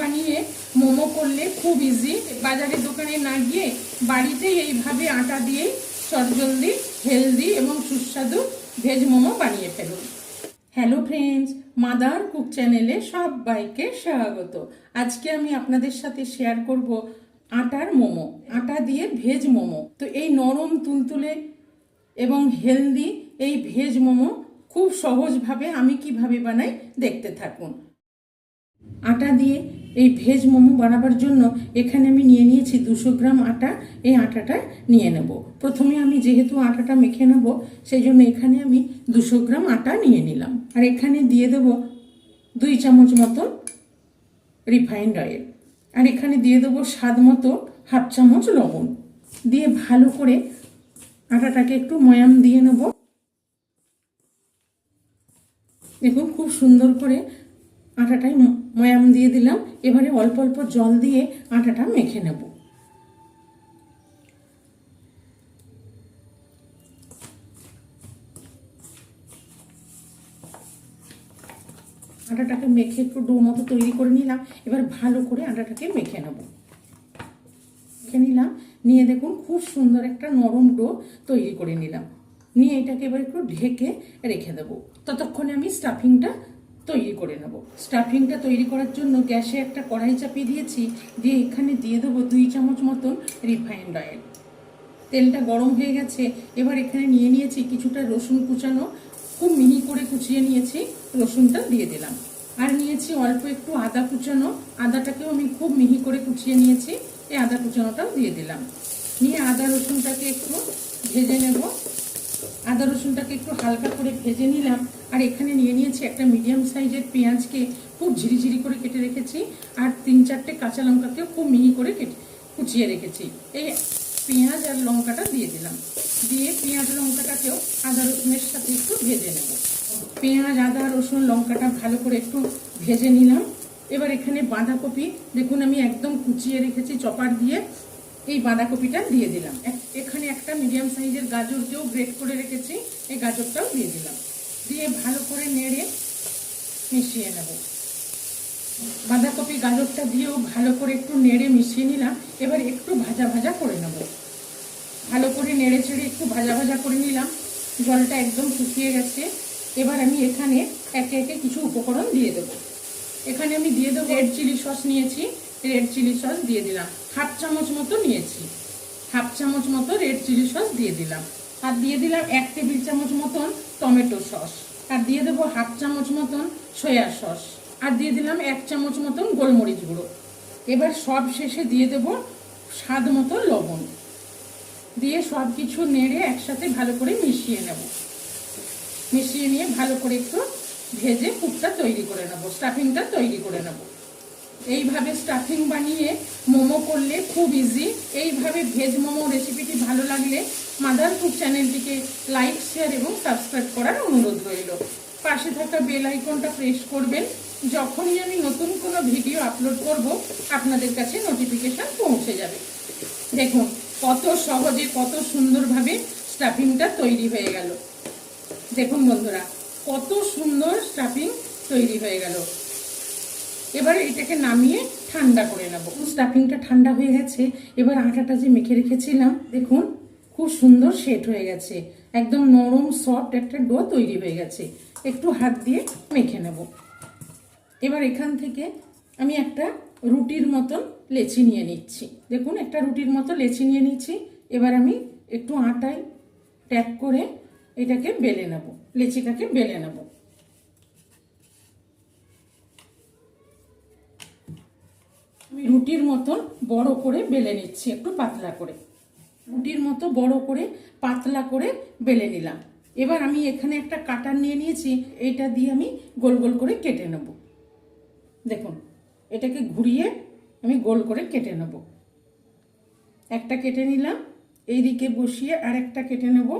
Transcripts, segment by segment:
বানিয়ে মোমো করলে খুব ইজি বাজারের দোকানে না গিয়ে বাড়িতেই এইভাবে আটা দিয়ে চটজলদি হেলদি এবং সুস্বাদু ভেজ মোমো বানিয়ে ফেলুন। হ্যালো ফ্রেন্ডস মাদার কুক চ্যানেলে সবাইকে স্বাগত। আজকে আমি আপনাদের সাথে শেয়ার করব আটার মোমো, আটা দিয়ে ভেজ মোমো। তো এই নরম, তুলতুলে এবং হেলদি এই ভেজ মোমো খুব সহজভাবে আমি কীভাবে বানাই দেখতে থাকুন। আটা দিয়ে এই ভেজ মোমো বানাবার জন্য এখানে আমি নিয়ে নিয়েছি দুশো গ্রাম আটা। এই আটাটা নিয়ে নেব। প্রথমে আমি যেহেতু আটাটা মেখে নেব, সেই জন্য এখানে আমি দুশো গ্রাম আটা নিয়ে নিলাম। আর এখানে দিয়ে দেব দুই চামচ মতো রিফাইন্ড অয়েল আর এখানে দিয়ে দেবো স্বাদ মতো হাফ চামচ লবণ। দিয়ে ভালো করে আটাটাকে একটু ময়াম দিয়ে নেব। দেখুন, খুব সুন্দর করে আটাটাই ময়াম দিয়ে দিলাম। এবারে অল্প অল্প জল দিয়ে আটাটা মেখে নেব। আটাটাকে মেখে একটু ডো মতো তৈরি করে নিলাম। এবার ভালো করে আটাটাকে মেখে নেব। মেখে নিলাম। নিয়ে দেখুন খুব সুন্দর একটা নরম ডো তৈরি করে নিলাম। নিয়ে এটাকে এবার একটু ঢেকে রেখে দেবো। ততক্ষণে আমি স্টাফিংটা তৈরি করে নেব। স্টাফিংটা তৈরি করার জন্য গ্যাসে একটা কড়াই চাপিয়ে দিয়েছি, দিয়ে এখানে দিয়ে দেবো দুই চামচ মতন রিফাইন্ড অয়েল তেলটা গরম হয়ে গেছে, এবার এখানে নিয়ে নিয়েছি কিছুটা রসুন কুচানো। খুব মিহি করে কুচিয়ে নিয়েছি, রসুনটা দিয়ে দিলাম। আর নিয়েছি অল্প একটু আদা কুচানো। আদাটাকেও আমি খুব মিহি করে কুচিয়ে নিয়েছি, এই আদা কুচানোটাও দিয়ে দিলাম। নিয়ে আদা রসুনটাকে একটু ভেজে নেব। আদা রসুনটাকে একটু হালকা করে ভেজে নিলাম। আর এখানে নিয়ে নিয়েছি একটা মিডিয়াম সাইজের পেঁয়াজকে খুব ঝিরিঝিরি করে কেটে রেখেছি। আর তিন চারটে কাঁচা লঙ্কাকেও খুব মিহি করে কেটে কুচিয়ে রেখেছি। এই পেঁয়াজ আর লঙ্কাটা দিয়ে দিলাম। দিয়ে পেঁয়াজ লঙ্কাটাকেও আদা রসুনের সাথে একটু ভেজে নেব। পেঁয়াজ, আদা, রসুন, লঙ্কাটা ভালো করে একটু ভেজে নিলাম। এবার এখানে বাঁধাকপি, দেখুন আমি একদম কুচিয়ে রেখেছি চপার দিয়ে। এই বাঁধাকপিটা দিয়ে দিলাম। এখানে মিডিয়াম সাইজের গাজরকেও গ্রেট করে রেখেছি। এই গাজরটাও দিয়ে দিলাম। দিয়ে ভালো করে নেড়ে মিশিয়ে নেব। বাঁধাকপি গাজরটা দিয়েও ভালো করে একটু নেড়ে মিশিয়ে নিলাম। এবার একটু ভাজা ভাজা করে নেব। ভালো করে নেড়ে ছেড়ে একটু ভাজা ভাজা করে নিলাম। জলটা একদম শুকিয়ে গেছে। এবার আমি এখানে একে একে কিছু উপকরণ দিয়ে দেবো। এখানে আমি দিয়ে দেবো রেড চিলি সস নিয়েছি। রেড চিলি সস দিয়ে দিলাম। হাফ চামচ মতো নিয়েছি। হাফ চামচ মতো রেড চিলি সস দিয়ে দিলাম। আর দিয়ে দিলাম এক টেবিল চামচ মতন টমেটো সস আর দিয়ে দেবো হাফ চামচ মতন সয়া সস আর দিয়ে দিলাম এক চামচ মতন গোলমরিচ গুঁড়ো। এবার সব শেষে দিয়ে দেবো স্বাদ মতো লবণ। দিয়ে সব কিছু নেড়ে একসাথে ভালো করে মিশিয়ে নেব। মিশিয়ে নিয়ে ভালো করে একটু ভেজে পুরটা তৈরি করে নেব স্টাফিংটা তৈরি করে নেব। এইভাবে স্টাফিং বানিয়ে মোমো করলে খুব ইজি এইভাবে ভেজ মোমো রেসিপিটি ভালো লাগলে মাদার কুক চ্যানেলটিকে লাইক শেয়ার এবং সাবস্ক্রাইব করার অনুরোধ রইল। পাশে থাকা বেল আইকনটা প্রেস করবেন। যখনই আমি নতুন কোনো ভিডিও আপলোড করব, আপনাদের কাছে নোটিফিকেশন পৌঁছে যাবে। দেখুন, কত সহজে, কত সুন্দরভাবে স্টাফিংটা তৈরি হয়ে গেল। দেখুন বন্ধুরা, কত সুন্দর স্টাফিং তৈরি হয়ে গেল। এবার এটাকে নামিয়ে ঠান্ডা করে নেব। স্টাফিংটা ঠান্ডা হয়ে গেছে। এবার আটাটা যে মেখে রেখেছিলাম, দেখুন, খুব সুন্দর সেট হয়ে গেছে। একদম নরম সফট একটা ডো তৈরি হয়ে গেছে। একটু হাত দিয়ে মেখে নেব। এবার এখান থেকে আমি একটা রুটির মতন লেচি নিয়ে নিচ্ছি। দেখুন, একটা রুটির মতো লেচি নিয়ে নিচ্ছি। এবার আমি একটু আটায় ট্যাপ করে এটাকে বেলে নেব। লেচিটাকে বেলে নেব। আমি রুটির মতন বড় করে বেলে নিচ্ছি, একটু পাতলা করে। রুটির মতো বড় করে পাতলা করে বেলে নিলাম। এবার আমি এখানে একটা কাটার নিয়ে নিয়েছি, এইটা দিয়ে আমি গোল গোল করে কেটে নেব। দেখুন, এটাকে ঘুরিয়ে আমি গোল করে কেটে নেব। একটা কেটে নিলাম, এইদিকে বসিয়ে আর একটা কেটে নেব।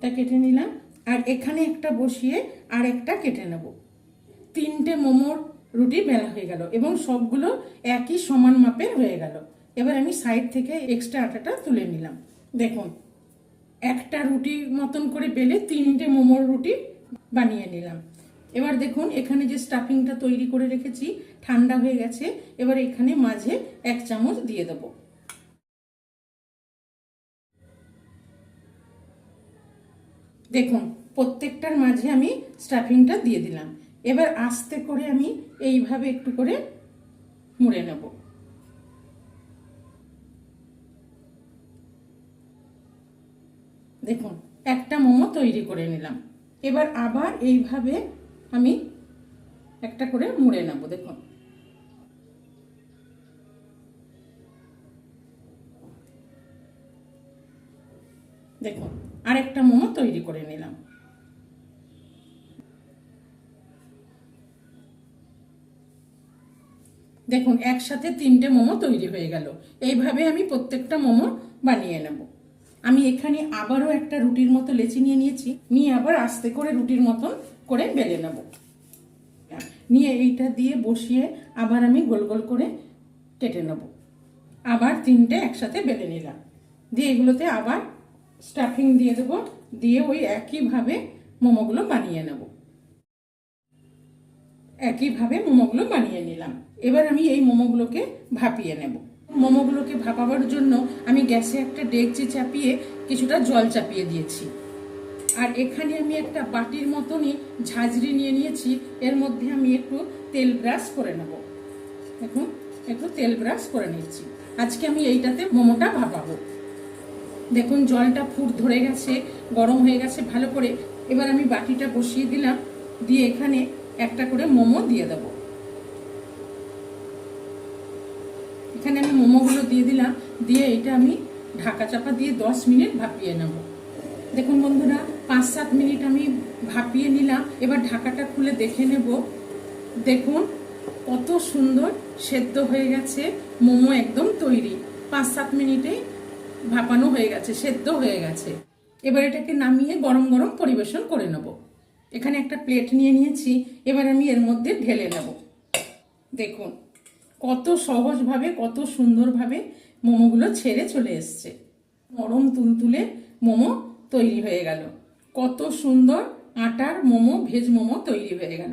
তা কেটে নিলাম, আর এখানে একটা বসিয়ে আর একটা কেটে নেব। তিনটে মোমোর রুটি বেলা হয়ে গেল এবং সবগুলো একই সমান মাপের হয়ে গেল। এবার আমি সাইড থেকে এক্সট্রা আটাটা তুলে নিলাম। দেখুন, একটা রুটি মতন করে বেলে তিনটে মোমোর রুটি বানিয়ে নিলাম। এবার দেখুন, এখানে যে স্টাফিংটা তৈরি করে রেখেছি, ঠান্ডা হয়ে গেছে, এবার এখানে মাঝে এক চামচ দিয়ে দেব। দেখুন, প্রত্যেকটার মাঝে আমি স্টাফিংটা দিয়ে দিলাম। এবার আস্তে করে আমি এইভাবে একটু করে মুড়ে নেব। দেখুন, একটা মোমো তৈরি করে নিলাম। এবার আবার এইভাবে আমি একটা করে মুড়ে নেব, দেখুন। দেখুন, আরেকটা মোমো তৈরি করে নিলাম। দেখুন, একসাথে তিনটে মোমো তৈরি হয়ে গেল। এইভাবে আমি প্রত্যেকটা মোমো বানিয়ে নেব। আমি এখানে আবারও একটা রুটির মতো লেচি নিয়ে নিয়েছি। নিয়ে আবার আস্তে করে রুটির মতন করে বেলে নেব। নিয়ে এইটা দিয়ে বসিয়ে আবার আমি গোল গোল করে কেটে নেব। আবার তিনটে একসাথে বেলে নিলাম। দিয়ে এগুলোতে আবার স্টাফিং দিয়ে দেবো। দিয়ে ওই একইভাবে মোমোগুলো বানিয়ে নেব। একইভাবে মোমোগুলো বানিয়ে নিলাম। এবার আমি এই মোমোগুলোকে ভাপিয়ে নেব। মোমোগুলোকে ভাপাবার জন্য আমি গ্যাসে একটা ডেকচি চাপিয়ে কিছুটা জল চাপিয়ে দিয়েছি। আর এখানে আমি একটা বাটির মতনই ঝাঁঝরি নিয়ে নিয়েছি। এর মধ্যে আমি একটু তেল ব্রাশ করে নেব। দেখুন, একটু তেল ব্রাশ করে নিচ্ছি। আজকে আমি এইটাতে মোমোটা ভাপাবো। দেখুন, জলটা ফুট ধরে গেছে, গরম হয়ে গেছে ভালো করে। এবার আমি বাটিটা বসিয়ে দিলাম। দিয়ে এখানে একটা করে মোমো দিয়ে দেব। এখানে আমি মোমোগুলো দিয়ে দিলাম, দিয়ে এটা আমি ঢাকা চাপা দিয়ে দশ মিনিট ভাপিয়ে নেব। দেখুন বন্ধুরা, পাঁচ সাত মিনিট আমি ভাপিয়ে নিলাম, এবার ঢাকাটা খুলে দেখে নেব। দেখুন কত সুন্দর সেদ্ধ হয়ে গেছে, মোমো একদম তৈরি। পাঁচ সাত মিনিটেই ভাপানো হয়ে গেছে, সেদ্ধ হয়ে গেছে। এবার এটাকে নামিয়ে গরম গরম পরিবেশন করে নেব। এখানে একটা প্লেট নিয়ে নিয়েছি, এবার আমি এর মধ্যে ঢেলে নেব। দেখুন, কত সহজভাবে, কত সুন্দরভাবে মোমোগুলো ছেড়ে চলে এসছে। নরম তুলতুলে মোমো তৈরি হয়ে গেল। কত সুন্দর আটার মোমো, ভেজ মোমো তৈরি হয়ে গেল।